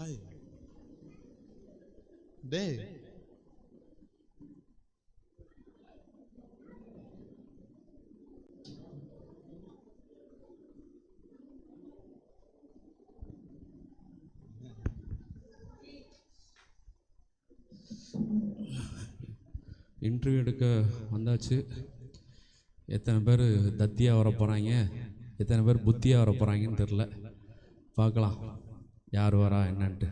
Hi டேய் interview எடுக்க வந்தாச்சு. எத்தனை பேர் தத்தியாக வர போகிறாங்க எத்தனை பேர் புத்தியாக வர போகிறாங்கன்னு தெரில பார்க்கலாம். யார் வரா என்னன்ட்டு.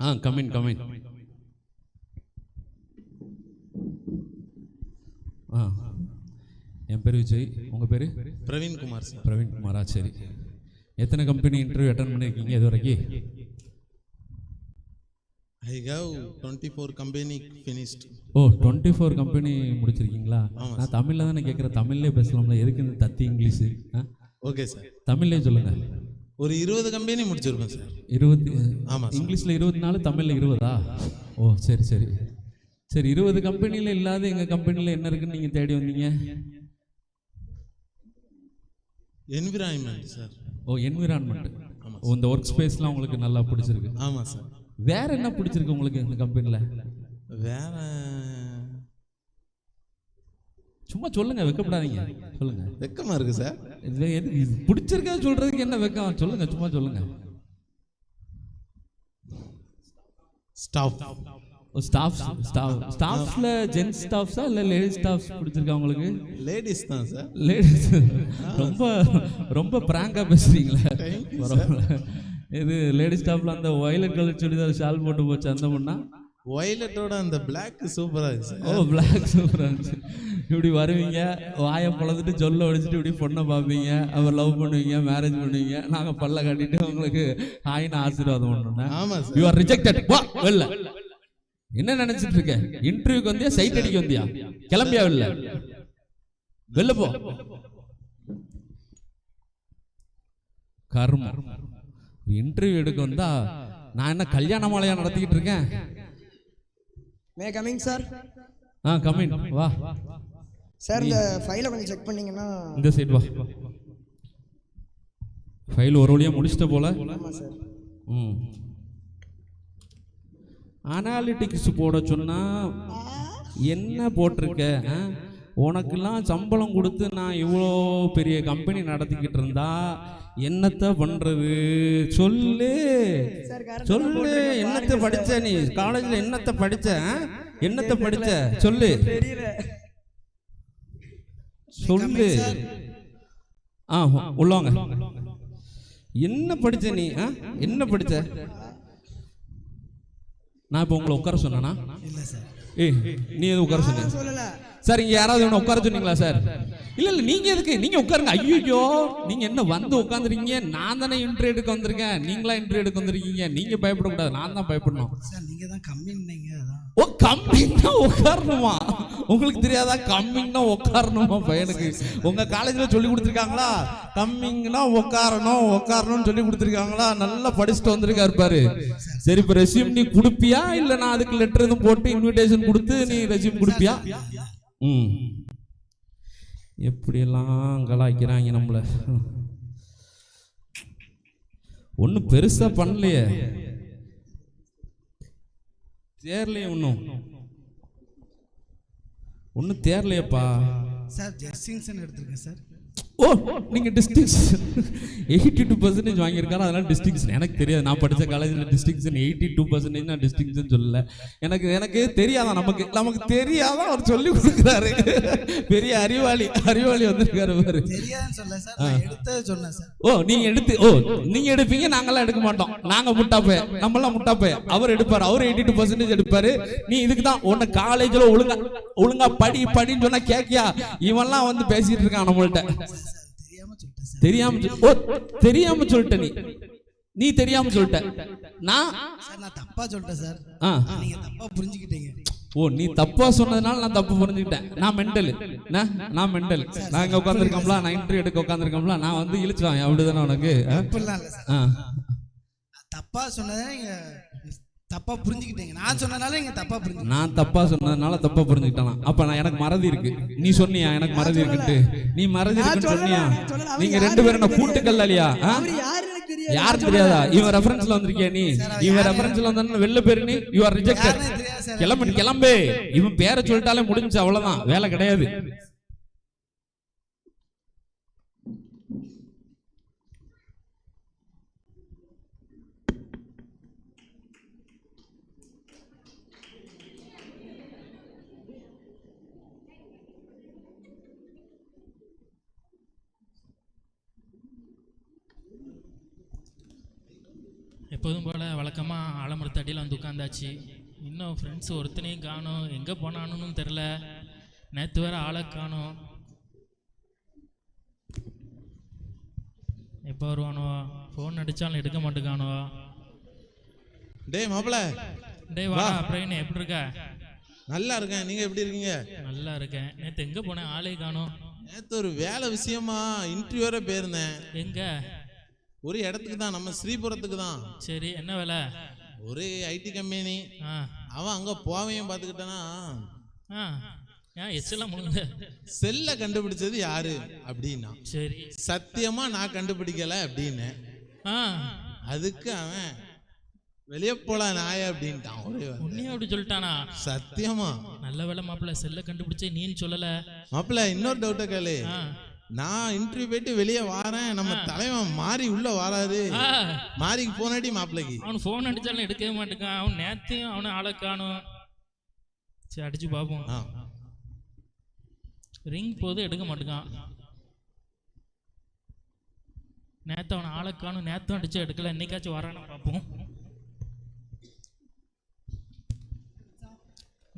ஆ கமின் கமின் ஆ என் பேர் விஜய். உங்கள் பேர்? பிரவீன் குமார் சார் பிரவீன் குமாரா? சரி. எத்தனை கம்பெனி இன்டர்வியூ அட்டன் பண்ணியிருக்கீங்க இது வரைக்கும் I have twenty four company finished oh twenty four company முடிச்சிருக்கீங்களா நான் தமிழில் தானே கேட்குறேன் தமிழ்லேயே பேசலாம்ல. எதுக்கு இந்த தத்தி இங்கிலீஷு? ஆ? ஓகே சார் தமிழ்லேயே சொல்லுங்க. ஒரு இருபது கம்பெனி முடிச்சிருப்பேன் சார் இருபத்தி ஆமா சார் இங்கிலீஷில் இருபத்தி நாலு தமிழில் இருபதா? ஓ சரி சரி. சரி இருபது கம்பெனியில் இல்லாத எங்கள் கம்பெனியில் என்ன இருக்குன்னு நீங்கள் தேடி வந்தீங்க? என்விரான்மெண்ட் சார் ஓ என்விரான்மெண்ட் ஆமா ஓ இந்த ஒர்க் ஸ்பேஸ்லாம் உங்களுக்கு நல்லா பிடிச்சிருக்கு. ஆமாம் சார் வேற என்ன பிடிச்சிருக்கு உங்களுக்கு இந்த கம்பெனியில் வேற சும்மா சொல்லுங்க வெக்கப்படாதீங்க. சொல்லுங்க. வெக்கமா இருக்கு சார் இது இது பிடிச்சிருக்கத சொல்றதுக்கு என்ன வெக்கம்? சொல்லுங்க சும்மா சொல்லுங்க. ஸ்டாஃப் ஸ்டாஃப் ஸ்டாஃப் ஸ்டாஃப்ஸ்ல ஜென்ஸ் ஸ்டாஃப்ஸா இல்ல லேடிஸ் ஸ்டாஃப்ஸ் பிடிச்சிருக்கா உங்களுக்கு? லேடிஸ் தான் சார் லேடிஸ் ரொம்ப ரொம்ப பிராங்கா பேசுறீங்களே. இது லேடிஸ் ஸ்டாஃப்ல அந்த வயலட் கலர் சுடிதார் ஷால் போட்டு போச்சு அந்த பொண்ணா? ஒய்லட்டோட அந்த பிளாக் சூப்பரா இருக்கு சார் ஓ பிளாக் சூப்பரா இருந்துச்சு. இப்படி வருவீங்க வாயை பொழந்துட்டு சொல்ல ஒடிச்சிட்டு இப்படி பொண்ணை பார்ப்பீங்க அவர் லவ் பண்ணுவீங்க மேரேஜ் பண்ணுவீங்க நாங்க பல்ல கட்டிட்டு உங்களுக்கு ஹாய்னு ஆசீர்வாதம் பண்ணணும் ஆமா சார் யூ ஆர் ரிஜெக்டட் வா வெளில. என்ன நினைச்சிட்டு இருக்க? இன்டர்வியூக்கு வந்தியா? சைட் அடிக்க வந்தியா? கிளம்பியா வெளில? வெளில போ. கர்மம். இன்டர்வியூ எடுக்க வந்தா நான் என்ன கல்யாண மாலையா நடத்திக்கிட்டு இருக்கேன்? May coming sir ah come in வா. சார் இந்த ஃபைலை கொஞ்சம் செக் பண்ணீங்கன்னா இந்த சைடு வா. ஃபைல் ஒரு வழியா முடிச்சிட்ட போல. ஆமாம் சார் ம். அனாலிட்டிக்ஸ் போட சொன்னா என்ன போட்டிருக்க? உனக்கெல்லாம் சம்பளம் கொடுத்து நான் இவ்வளோ பெரிய கம்பெனி நடத்திக்கிட்டு இருந்தா என்னத்த பண்றது? சொல்லு. சொல்லு. என்னத்த படிச்ச நீ? காலேஜ்ல என்னத்த படிச்ச? என்னத்த படிச்ச? சொல்லு. சொல்லு. ஆ உள்ளவங்க. என்ன படிச்ச நீ ஆ? என்ன படிச்ச? நான் இப்போ உங்களை உட்கார சொன்னேனா? இல்லை சார். ஏய் நீ எது உட்கார சொன்ன? சொல்லல. சார் இங்க யாராவது ஒன்று உட்கார சொன்னீங்களா சார்? இல்ல இல்ல நீங்க எதுக்கு? நீங்க உட்காருங்க. ஐயோ நீங்க என்ன வந்து உட்காந்துருக்கீங்க நான் தானே இன்டர்வியூ எடுக்க வந்திருக்கேன். நீங்களா இன்டர்வியூ எடுக்க வந்திருக்கீங்க? நீங்க பயப்படக்கூடாது. நான் தான் பயப்படணும். சார் நீங்கள் தான் கம்மின்னீங்க ஓ கம்மிங்னா உட்காரணுமா? உங்களுக்கு தெரியாதா? கம்மிங்னா உட்காரணுமா பையனுக்கு? உங்க காலேஜ்ல சொல்லி கொடுத்துருக்காங்களா? கம்மிங்னா உட்காரணும் உட்காரணும்னு சொல்லி கொடுத்துருக்காங்களா? நல்லா படிச்சுட்டு வந்திருக்காரு பாரு. சரி இப்ப ரெசியூம் நீ கொடுப்பியா? இல்ல நான் அதுக்கு லெட்டர் எதுவும் போட்டு இன்விடேஷன் கொடுத்து நீ ரெசியூம் கொடுப்பியா? ம். எப்படியெல்லாம் கலாய்க்கிறாங்க நம்மள? ஒன்றும் பெருசாக பண்ணலையே. தேரலையே ஒன்றும் ஒன்றும் தேரலையப்பா. சார் ஜெஸ்டிங்ஷன் எடுத்திருக்கேன் சார். ஓ நீங்க டிஸ்டிங்ஷன் எயிட்டி டூ பர்சன்டேஜ் வாங்கியிருக்காரு அதனால டிஸ்டிங்ஷன் எனக்கு தெரியாது. நான் படித்த காலேஜில் டிஸ்டிங்ஷன் எயிட்டி டூ பர்சன்டேஜ் நான் டிஸ்டிங்ஷன் சொல்லல. எனக்கு எனக்கு தெரியாதான் நமக்கு நமக்கு தெரியாதான் அவர் சொல்லி கொடுக்குறாரு. பெரிய அறிவாளி அறிவாளி வந்திருக்காரு பாரு. ஓ நீங்க எடுத்து ஓ நீங்க எடுப்பீங்க நாங்கெல்லாம் எடுக்க மாட்டோம். நாங்க முட்டாப்பே நம்மளாம் முட்டாப்பே அவர் எடுப்பாரு அவர் எயிட்டி டூ பர்சன்டேஜ் எடுப்பாரு. நீ இதுக்கு தான் உன்னை காலேஜ்ல ஒழுங்கா ஒழுங்கா படி படின்னு சொன்னா கேக்கியா இவன்லாம் வந்து பேசிட்டு இருக்கான் நம்மள்ட்ட. தெரியாம ஓ தெரியாம சொல்லிட்ட நீ. நீ தெரியாம சொல்லிட்ட. நான் சார் நான் தப்பா சொல்லிட்டேன் சார். ஆ. நீங்க தப்பா புரிஞ்சுக்கிட்டீங்க. ஓ நீ தப்பா சொன்னதுனால நான் தப்பு புரிஞ்சுக்கிட்டேன். நான் மெண்டல் நான் மெண்டல் நான் இங்க உட்காந்துருக்கோம்ல நான் இன்டர்வியூ எடுக்க உட்காந்துருக்கோம்ல நான் வந்து இழுச்சுவான் அப்படிதானே உனக்கு? தப்பா சொன்னதை தப்பா புரிஞ்சுக்கிட்டீங்க. நான் சொன்னனால நீங்க தப்பா புரிஞ்சுக்கிட்டீங்க. நான் தப்பா சொன்னதுனால தப்பா புரிஞ்சுக்கிட்டானா? அப்ப நான் எனக்கு மறதி இருக்கு. நீ சொன்னியா எனக்கு மறதி இருக்குன்ட்டு? நீ மறதி நான் இருக்குன்னு சொன்னியா? நான் நீங்க ரெண்டு பேரும்? அவர் யாரு எனக்கு தெரியாது? இவன் ரெஃபரன்ஸ்ல வந்திருக்கியா நீ? இவன் ரெஃபரன்ஸ்ல வந்தானே வெளில பேரு நீ? யூ ஆர் ரிஜெக்டட் கிளம்பு கிளம்பு. இவன் பேரை சொல்லிட்டாலே முடிஞ்சு அவ்வளவுதான். வேலை கிடையாது. எப்போதும் போல் வழக்கமாக ஆலமரத்தடியில் வந்து உட்காந்தாச்சு இன்னும் ஃப்ரெண்ட்ஸ் ஒருத்தனையும் காணோம். எங்கே போனானுன்னு தெரில நேற்று வேற ஆளை காணோம். எப்போ வருவானோ? ஃபோன் அடித்தாலும் எடுக்க மாட்டேங்கானோ? டேய் மாப்பிள. டேய் வா. பிரவீன் எப்படி இருக்க? நல்லா இருக்கேன். நீங்க எப்படி இருக்கீங்க? நல்லா இருக்கேன். நேற்று எங்கே போனேன்? ஆளே காணோம். நேத்து ஒரு வேலை விஷயமா இன்டர்வியூ வர போயிருந்தேன். எங்கே? ஒரு இடத்துக்கு தான் நம்ம ஸ்ரீபுரத்துக்கு தான். சரி என்ன வேலை? ஒரு ஐடி கம்பெனி. ஆ. அவன் அங்க போவையும் முழுங்க செல்ல கண்டுபிடிச்சது யாரு அப்படின்னா. சரி. சத்தியமா நான் கண்டுபிடிக்கல அப்படின்னு. அதுக்கு அவன் வெளியே போலாம் நாய அப்படின்ட்டான். ஒரே. உன்னையே அப்படி சொல்லிட்டானா? சத்தியமா. நல்ல வேலை மாப்பிள்ள செல்லை கண்டுபிடிச்சே நீன்னு சொல்லலை. மாப்பிள்ள இன்னொரு டவுட்ட கேளு. நான் இன்டர்வியூ போயிட்டு வெளியே வாரேன். நம்ம தலைவன் மாறி உள்ள வாராரு. மாறிக்கு போனாடி மாப்பிள்ளைக்கு அவன் ஃபோன் அடிச்சாலும் எடுக்கவே மாட்டேங்கான். அவன் நேத்தையும் அவனை ஆளை காணும். சரி அடிச்சு பார்ப்போம். ரிங் போது எடுக்க மாட்டேங்கான். நேத்து அவனை ஆளை காணும். நேத்தும் அடிச்சு எடுக்கல. இன்னைக்காச்சும் வரானு பார்ப்போம்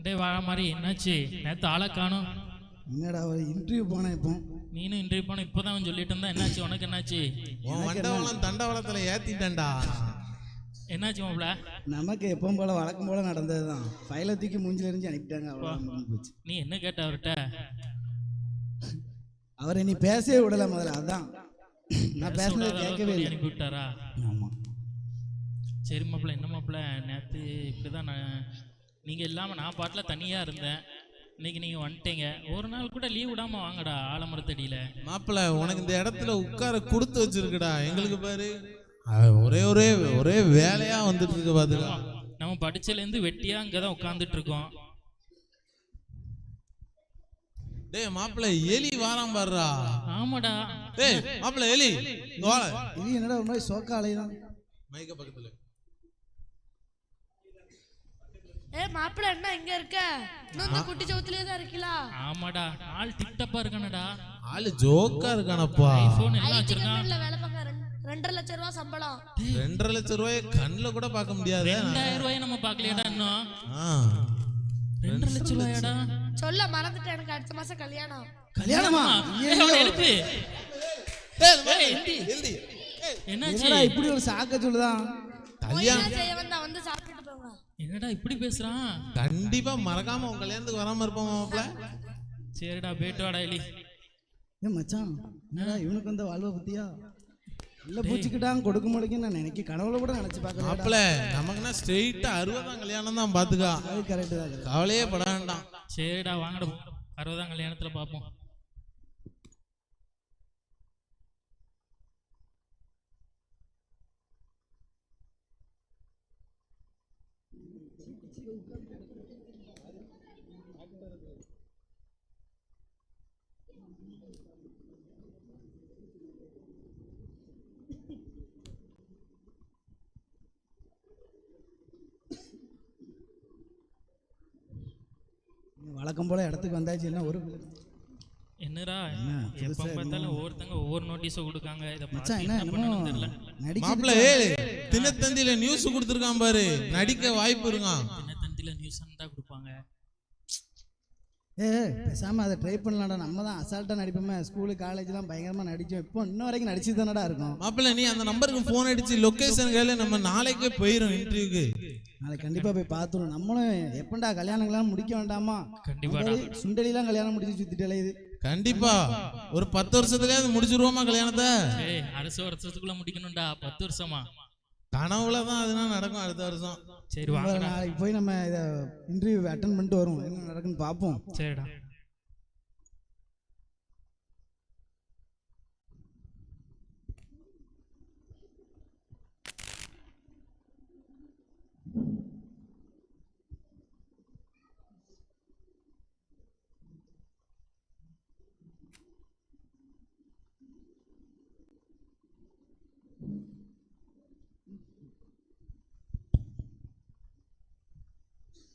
டேய் வர மாதிரி என்னாச்சு? நேத்து ஆளை காணும். என்னடா ஒரு இன்டர்வியூ போனேன் இப்போ? நீனும் இன்டர்வியூ போன இப்போதான் சொல்லிட்டு இருந்தா என்னாச்சு? உனக்கு என்னாச்சு? உன் வண்டவளம் தண்டவளத்துல ஏத்திட்டேன்டா. என்னாச்சு மாப்ள நமக்கு எப்பவும் போல வழக்கம் போல நடந்தது தான் ஃபைலை தூக்கி மூஞ்சில அனுப்பிட்டாங்க போச்சு. நீ என்ன கேட்ட அவர்கிட்ட? அவரை நீ பேசவே விடல முதல்ல அதான். நான் பேசுனதை கேட்கவே இல்லை. அனுப்பி விட்டாரா ஆமா. சரி மாப்பிள்ள என்ன மாப்பிள்ள நேற்று இப்படி தான் நான் நீங்கள் இல்லாமல் நான் பாட்டில் தனியாக இருந்தேன். இன்னைக்கு நீங்கள் வந்துட்டீங்க. ஒரு நாள் கூட லீவ் விடாமல் வாங்கடா ஆலமரத்தடியில். மாப்பிள்ள உனக்கு இந்த இடத்துல உட்கார கொடுத்து வச்சிருக்குடா. எங்களுக்கு பாரு. ஒரே ஒரே ஒரே வேலையா வந்துட்டு இருக்கு பாத்துக்கா நம்ம படிச்சலேருந்து வெட்டியாக இங்கே தான் உட்காந்துட்டு இருக்கோம் டேய் மாப்பிள்ள எலி வாரம் பாருடா. ஆமாடா. டேய் மாப்பிள்ள எலி இங்க இது என்னடா ஒரு மாதிரி சோக்கா அலைதான் மைக்க பக்கத்துல. ஏ மாப்பிள்ள என்ன இங்க இருக்க? இன்னும் இந்த குட்டி சவுத்துலயே தான் இருக்கீங்களா ஆமாடா. ஆள் டிப்டப்பா இருக்கானடா. ஆளு ஜோக்கா இருக்கானப்பா. ஐஃபோன் எல்லாம் ஐடி வச்சிருக்கான் கம்பெனில வேலை பார்க்க ரெண்டு- ரெண்டரை லட்சம் ரூபாய் சம்பளம். ரெண்டரை லட்சம் ரூபாய் கண்ணுல கூட பார்க்க முடியாது. ரெண்டாயிரம் ரூபாய் நம்ம பார்க்கலையாடா இன்னும். ரெண்டரை லட்சம் ரூபாயாடா. சொல்ல மறந்துட்டேன். எனக்கு அடுத்த மாசம் கல்யாணம். கல்யாணமா? ஏய், அவனை எழுப்பு ஏய். எழுதி. என்னாச்சு? என்னடா இப்படி ஒரு சாக்க சொல்லுதான்? கல்யாணம் செய்ய வந்தா என்னடா இப்படி பேசுறான்? கண்டிப்பா மறக்காம உன் கல்யாணத்துக்கு வராம இருப்போம் மாப்பிள்ள சரிடா போயிட்டு வாடா எலி. ஏ மச்சான் என்னடா இவனுக்கு வந்த வாழ்வை பத்தியா? இல்ல பூச்சிக்கிட்டான் கொடுக்க முடியும் நான் நினைக்க கனவுல கூட நினைச்சு பார்க்கல மாப்பிள்ள நமக்குன்னா ஸ்ட்ரெயிட்டா அறுபதாம் கல்யாணம் தான் பாத்துக்கா. அது கரெக்ட் தான். கவலையே பட வேண்டாம். சரிடா வாங்கடா அறுபதாம் கல்யாணத்துல பார்ப்போம் வழக்கம் போல இடத்துக்கு வந்தாச்சு என்ன ஒரு என்னடா? என்ன, எப்ப பார்த்தாலும் ஒவ்வொருத்தங்க ஒவ்வொரு நோட்டீஸை கொடுக்காங்க. இதை மச்சான் பார்த்து என்ன என்ன என்னமோ பண்ணணும்னு தெரியல. மாப்பிள்ள நடிக்க ஏய் தினத்தந்தியில நியூஸ் கொடுத்துருக்கான் பாரு. நடிக்க வாய்ப்பு இருக்கான். என்ன தந்தில நியூஸ் தான் கொடுப்பாங்க. ஏ பேசாம அதை ட்ரை பண்ணலாம்டா. நம்ம தான் அசால்ட்டா நடிப்போமே. ஸ்கூலு காலேஜ்லாம் பயங்கரமா நடிச்சோம். இப்போ இன்ன வரைக்கும் நடிச்சு தானடா இருக்கோம். மாப்பிள்ள நீ அந்த நம்பருக்கு போன் அடிச்சு லொகேஷன் கேளு. நம்ம நாளைக்கே இன்டர்வியூக்கு நாளைக்கு கண்டிப்பா போய் பார்த்துரும் நம்மளும் எப்பண்டா கல்யாணங்கள்லாம் முடிக்க வேண்டாமா? கண்டிப்பாடா. சுண்டலிலாம் கல்யாணம் முடிச்சு சுத்திட்டாலே இது. கண்டிப்பா. ஒரு பத்து வருஷத்துலயாவது முடிச்சிருவோமா கல்யாணத்தை? ஏய் அரசு வருஷத்துக்குள்ள முடிக்கணும்டா. பத்து வருஷமா? கனவுல தான் அதெல்லாம் நடக்கும் அடுத்த வருஷம். சரி வாங்கடா. நாளைக்கு போய் நம்ம இதை இன்டர்வியூ அட்டன் பண்ணிட்டு வருவோம். என்ன நடக்குன்னு பார்ப்போம். சரிடா.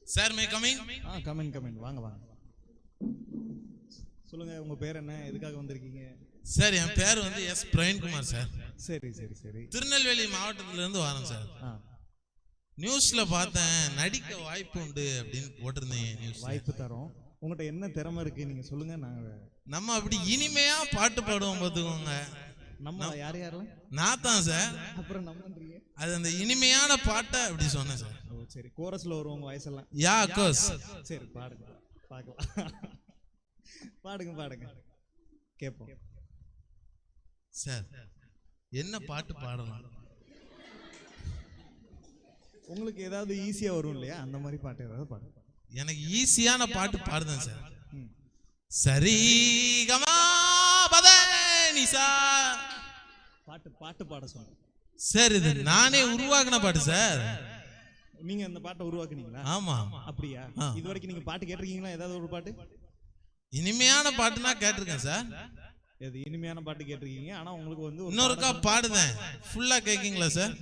Sir may coming ah come in come in வாங்க வாங்க. சொல்லுங்க உங்க பேர் என்ன? எதுக்காக வந்திருக்கீங்க? சார் என் பேர் வந்து எஸ் பிரவீன்குமார் சார் சரி சரி சரி. திருநெல்வேலி மாவட்டத்துல இருந்து வரேன் சார் நியூஸ்ல பார்த்தேன் நடிக்க வாய்ப்பு உண்டு அப்படின்னு போட்டிருந்தீங்க நியூஸ் வாய்ப்பு தரோம். உங்கள்கிட்ட என்ன திறமை இருக்கு? நீங்க சொல்லுங்க நாங்க நம்ம அப்படி இனிமையா பாட்டு பாடுவோம் பார்த்துக்கோங்க. நம்ம யார் யாரெல்லாம்? நான் தான் சார். அப்புறம் நம்மன்றீங்க அது அந்த இனிமையான பாட்டை அப்படி சொன்னேன் சார். ஓ சரி. கோரஸ்ல உங்க வயசெல்லாம். யா கோஸ் சரி பாடுங்க. பார்க்கலாம். பாடுங்க பாடுங்க. கேட்போம் சார் என்ன பாட்டு பாடலாம்? உங்களுக்கு ஏதாவது ஈஸியா வரும் இல்லையா? அந்த மாதிரி பாட்டு ஏதாவது பாடுங்க எனக்கு ஈஸியான பாட்டு பாடுதேன் சார். ம். சரி கமா பத! நிசா. பாட்டு பாட்டு பாட சொன்னேன் சார் இது நானே உருவாக்குன பாட்டு சார். நீங்க அந்த பாட்டை உருவாக்குனீங்களா? ஆமா அப்படியா. இது வரைக்கும் நீங்க பாட்டு கேட்டிருக்கீங்களா? ஏதாவது ஒரு பாட்டு? இனிமையான பாட்டுனா கேட்டிருக்கேன் சார். இது இனிமையான பாட்டு கேட்டிருக்கீங்க? ஆனா உங்களுக்கு வந்து இன்னொருக்கா பாடுதேன். ஃபுல்லா கேட்கீங்களா சார்.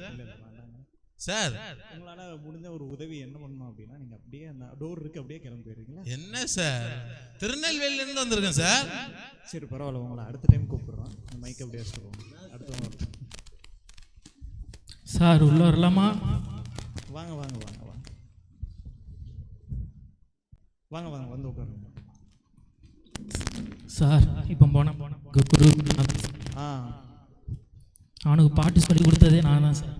சார். உங்களால முடிஞ்ச ஒரு உதவி என்ன பண்ணணும் அப்படின்னா நீங்க அப்படியே அந்த டோர் இருக்கு அப்படியே கிளம்பி போயிருக்கீங்களா என்ன சார்? திருநெல்வேலில இருந்து வந்திருக்கேன் சார். சரி பரவாயில்ல. உங்களை அடுத்த டைம் கூப்பிடுறோம். இந்த மைக் அப்படியே வச்சுருவோம் வரட்டும். சார் உள்ள வரலாமா? வாங்க வாங்க வாங்க வாங்க. வாங்க வாங்க வந்து உட்காருங்க. சார் இப்போ போன குரு ஆ. அவனுக்கு பாட்டு சொல்லி கொடுத்ததே நான் தான் சார்.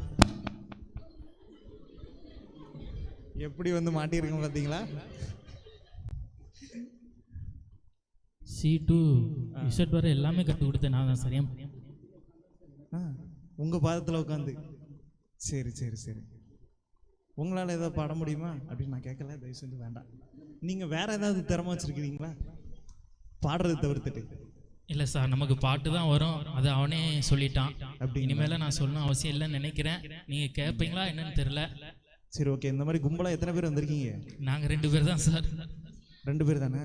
எப்படி வந்து மாட்டியிருக்கேன் பார்த்தீங்களா? சி டூ இசட் வர எல்லாமே கற்றுக் கொடுத்தேன். நான் தான் சார் ஏன் ஆ உங்கள் பாதத்தில் உட்காந்து சரி சரி சரி. உங்களால் ஏதாவது பாட முடியுமா? அப்படின்னு நான் கேட்கல. தயவு செஞ்சு வேண்டாம். நீங்கள் வேற ஏதாவது திறமை வச்சிருக்கிறீங்களா? பாடுறது தவிர்த்துட்டு. இல்லை சார் நமக்கு பாட்டு தான் வரும். அது அவனே சொல்லிட்டான். அப்படிங்களா? இனிமேல நான் சொல்லணும் அவசியம் இல்லைன்னு நினைக்கிறேன். நீங்கள் கேட்பீங்களா என்னன்னு தெரில சரி ஓகே இந்த மாதிரி கும்பலாக எத்தனை பேர் வந்திருக்கீங்க? நாங்கள் ரெண்டு பேர் தான் சார். ரெண்டு பேர் தானே?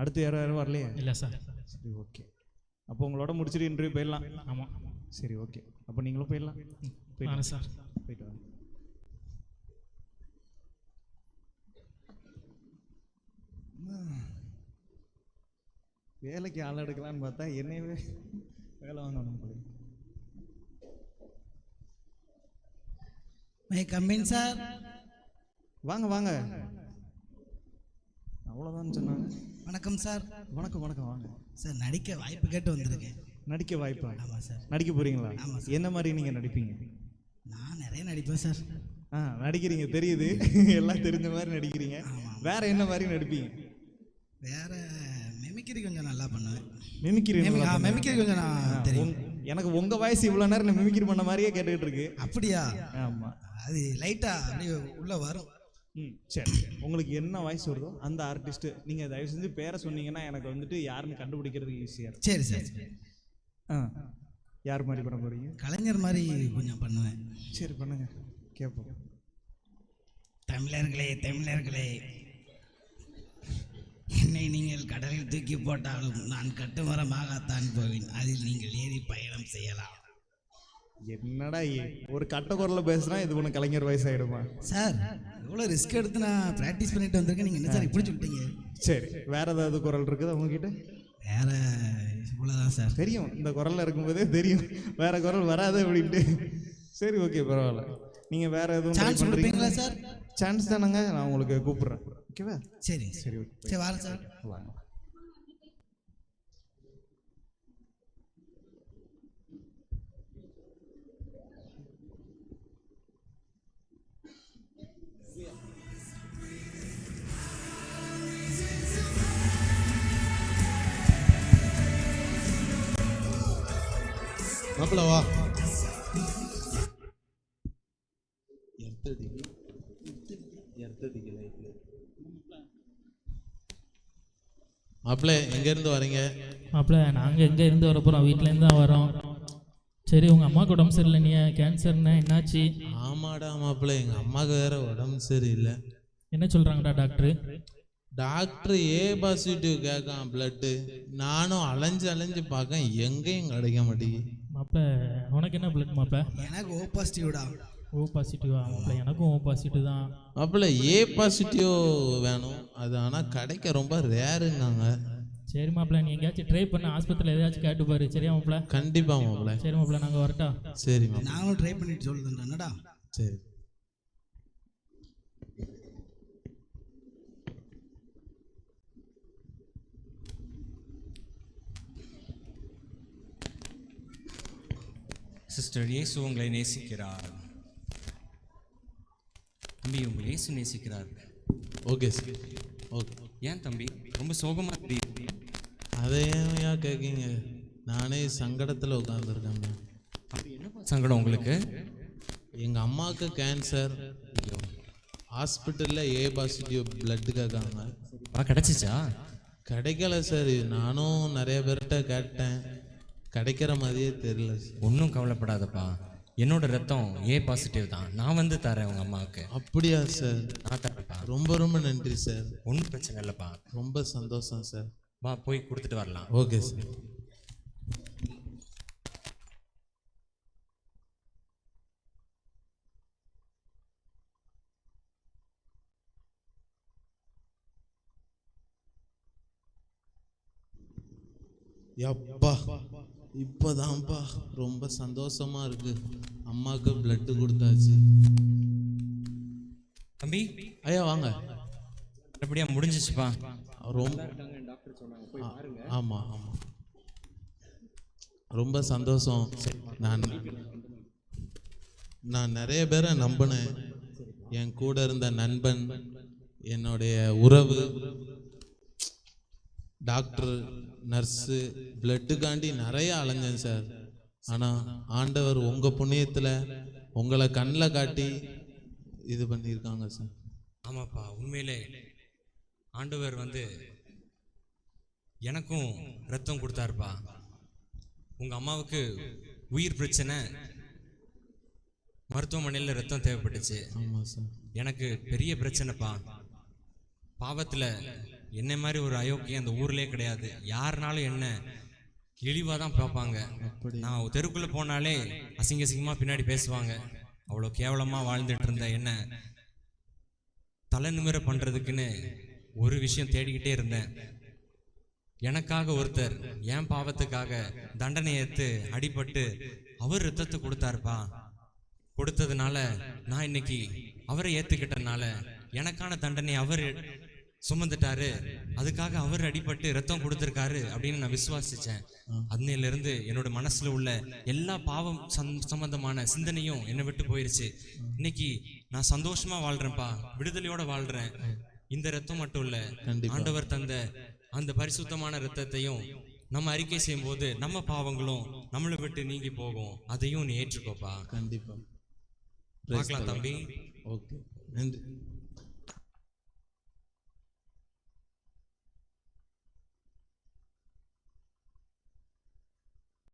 அடுத்து யாரும் யாரும் வரலையே? இல்லை சார். சரி ஓகே அப்போ உங்களோட முடிச்சுட்டு இன்டர்வியூ போயிடலாம். ஆமாம் சரி ஓகே அப்போ நீங்களும் போயிடலாம். வரேன் சார். போயிட்டு வாங்க. வேலைக்கு ஆள் எடுக்கலான்னு பார்த்தா என்னையவே வேலை வாங்கணும் போல. மே கம்மின் சார் வாங்க வாங்க. அவ்வளோதான் சொன்னாங்க. வணக்கம் சார் வணக்கம் வணக்கம் வாங்க. சார் நடிக்க வாய்ப்பு கேட்டு வந்திருக்கேன் நடிக்க வாய்ப்பா. ஆமாம் சார் நடிக்க போறீங்களா? என்ன மாதிரி நீங்க நடிப்பீங்க? நான் நிறைய நடிப்பேன் சார் ஆ நடிக்கிறீங்க தெரியுது. எல்லாம் தெரிஞ்ச மாதிரி நடிக்கிறீங்க. வேற என்ன மாதிரி நடிப்பீங்க? வேற மெமிக்ரி கொஞ்சம் நல்லா பண்ணுவேன். மிமிக்ரி மெமி- நல்லா ஆ, பண்ணுவீங்க. மெமிக்ரி கொஞ்சம் நான் தெரியும். எனக்கு உங்க வாய்ஸ் இவ்வளவு நேரம் மிமிக்ரி பண்ண மாதிரியே கேட்டுக்கிட்டு இருக்கு அப்படியா? ஆமா. அது லைட்டா அப்படியே உள்ள வரும். ம் சரி உங்களுக்கு என்ன வாய்ஸ் வருதோ அந்த ஆர்டிஸ்ட் நீங்க தயவு செஞ்சு பேரை சொன்னீங்கன்னா எனக்கு வந்துட்டு யாருன்னு கண்டுபிடிக்கிறதுக்கு ஈஸியா இருக்கும். சரி சரி ஆ யார் மாதிரி பண்ண போறீங்க? கலைஞர் மாதிரி கொஞ்சம் பண்ணுவேன். சரி பண்ணுங்க. கேட்போம் தமிழர்களே தமிழர்களே. என்னை நீங்கள் கடலில் தூக்கி போட்டாலும் நான் கட்டுமரமாகத்தான் போவேன். அதில் நீங்கள் ஏறி பயணம் செய்யலாம். என்னடா ஒரு கட்ட குரல்ல பேசுனா இது உனக்கு கலைஞர் வயசாயிடுமா? சார் எவ்வளோ ரிஸ்க் எடுத்து நான் ப்ராக்டிஸ் பண்ணிட்டு வந்திருக்கேன். நீங்கள் என்ன சார் இப்படி சொல்லிட்டீங்க? சரி வேற ஏதாவது குரல் இருக்குது உங்ககிட்ட வேற இவ்வளோதான் சார். தெரியும் இந்த குரல்ல இருக்கும்போதே தெரியும். வேற குரல் வராது அப்படின்ட்டு. சரி ஓகே பரவாயில்ல. நீங்க வேற எதுவும் சான்ஸ்? கொடுப்பீங்களா சார் சான்ஸ் தானங்க நான் உங்களுக்கு கூப்பிடுறேன். ஓகேவா சரி சரி. ஓகே சரி வரேன் சார் வாங்க மாப்பிள வா மாப்பிள்ளை எங்கேருந்து வரீங்க? மாப்பிள்ள நாங்கள் எங்கே இருந்து வர போகிறோம் வீட்டிலேருந்து தான் வரோம். சரி உங்கள் அம்மாவுக்கு உடம்பு சரியில்லை நீ கேன்சர்னு என்னாச்சு? ஆமாடா மாப்பிள்ளை எங்கள் அம்மாவுக்கு வேற உடம்பு சரியில்லை. என்ன சொல்கிறாங்கடா டாக்டரு டாக்டர் ஏ பாசிட்டிவ் கேட்கான் பிளட்டு நானும் அலைஞ்சு அலைஞ்சு பார்க்கேன் எங்கேயும் கிடைக்க மாட்டேங்குது. மாப்பிள்ள உனக்கு என்ன பிளட் மாப்பிள்ள? எனக்கு ஓ பாசிட்டிவ்டா ஓ பாசிட்டிவா மாப்பிள்ள எனக்கும் ஓ பாசிட்டிவ் தான். மாப்பிள்ளை ஏ பாசிட்டிவ் வேணும். அது ஆனால் கிடைக்க ரொம்ப ரேருங்காங்க சரி மாப்பிள்ள நீ எங்கேயாச்சும் ட்ரை பண்ண. ஆஸ்பத்திரியில் எதாச்சும் கேட்டு பாரு. சரியா மாப்பிள்ள? கண்டிப்பாக மாப்பிள்ளை. சரி மாப்பிள்ள நாங்கள் வரட்டா? சரி நாங்களும் ட்ரை பண்ணிட்டு சொல்லுதுன்றா என்னடா? சரி. சிஸ்டர் இயேசு உங்களை நேசிக்கிறார். தம்பி உங்களை இயேசு நேசிக்கிறார். Okay sir. ஓகே. ஏன் தம்பி? ரொம்ப சோகமா தெரியுது அதை ஏன் கேட்கீங்க? நானே சங்கடத்தில் உட்காந்துருக்கேன் சங்கடம் உங்களுக்கு? எங்கள் அம்மாவுக்கு கேன்சர் ஹாஸ்பிட்டலில் ஏ பாசிட்டிவ் பிளட்டு கேட்காங்க ஆ கிடைச்சிச்சா? கிடைக்கல சார். நானும் நிறைய பேர்கிட்ட கேட்டேன். கிடைக்கிற மாதிரியே தெரியல சார். ஒன்றும் கவலைப்படாதப்பா. என்னோட ரத்தம் ஏ பாசிட்டிவ் தான். நான் வந்து தரேன் உங்க அம்மாவுக்கு. அப்படியா சார் நான் தரேன்ப்பா. ரொம்ப ரொம்ப நன்றி சார் ஒன்றும் பிரச்சனை இல்லைப்பா. ரொம்ப சந்தோஷம் சார் வா போய் கொடுத்துட்டு வரலாம். ஓகே சார் யப்பா. இப்போதான்ப்பா. ரொம்ப சந்தோஷமா இருக்கு. அம்மாவுக்கு பிளட்டு கொடுத்தாச்சு. தம்பி? ஐயா வாங்க. நல்லபடியா முடிஞ்சிச்சுப்பா. ரொம்ப ஆ- ஆமா ஆமா. ரொம்ப சந்தோஷம். நான் நான் நிறைய பேரை நம்பினேன். என் கூட இருந்த நண்பன் என்னுடைய உறவு டாக்டர் நர்ஸு பிளட்டுக்காண்டி நிறைய அலைஞ்சேன் சார். ஆனால் ஆண்டவர் உங்கள் புண்ணியத்தில் உங்களை கண்ணில் காட்டி இது பண்ணியிருக்காங்க சார். ஆமாப்பா உண்மையிலே ஆண்டவர் வந்து எனக்கும் ரத்தம் கொடுத்தாருப்பா. உங்க அம்மாவுக்கு உயிர் பிரச்சனை மருத்துவமனையில் ரத்தம் தேவைப்பட்டுச்சு. ஆமாம் சார். எனக்கு பெரிய பிரச்சனைப்பா. பாவத்துல என்னை மாதிரி ஒரு அயோக்கியம் அந்த ஊர்லயே கிடையாது. யாருனாலும் என்ன இழிவா தான் பார்ப்பாங்க. நான் தெருக்குள்ள போனாலே அசிங்க அசிங்கமா பின்னாடி பேசுவாங்க. அவ்வளோ கேவலமா வாழ்ந்துட்டு இருந்த என்ன? தலை நிமிர பண்றதுக்குன்னு ஒரு விஷயம் தேடிக்கிட்டே இருந்தேன். எனக்காக ஒருத்தர் என் பாவத்துக்காக தண்டனை ஏத்து அடிபட்டு அவர் ரத்தத்தை கொடுத்தாருப்பா. கொடுத்ததுனால நான் இன்னைக்கு அவரை ஏத்துக்கிட்டனால எனக்கான தண்டனை அவர் சுமந்துட்டாரு. அதுக்காக அவர் அடிபட்டு ரத்தம் கொடுத்திருக்காரு அப்படின்னு நான் விசுவாசிச்சேன். அன்னையில இருந்து என்னோட மனசுல உள்ள எல்லா பாவம் சம்- சம்பந்தமான சிந்தனையும் என்னை விட்டு போயிருச்சு. இன்னைக்கு நான் சந்தோஷமா வாழ்றேன்ப்பா. விடுதலையோட வாழ்றேன். இந்த ரத்தம் மட்டும் இல்ல. ஆண்டவர் தந்த அந்த பரிசுத்தமான ரத்தத்தையும் நம்ம அறிக்கை செய்யும் போது நம்ம பாவங்களும் நம்மளை விட்டு நீங்கி போகும். அதையும் நீ ஏற்றுக்கோப்பா. கண்டிப்பா. பார்க்கலாம் தம்பி. ஓகே. நன்றி.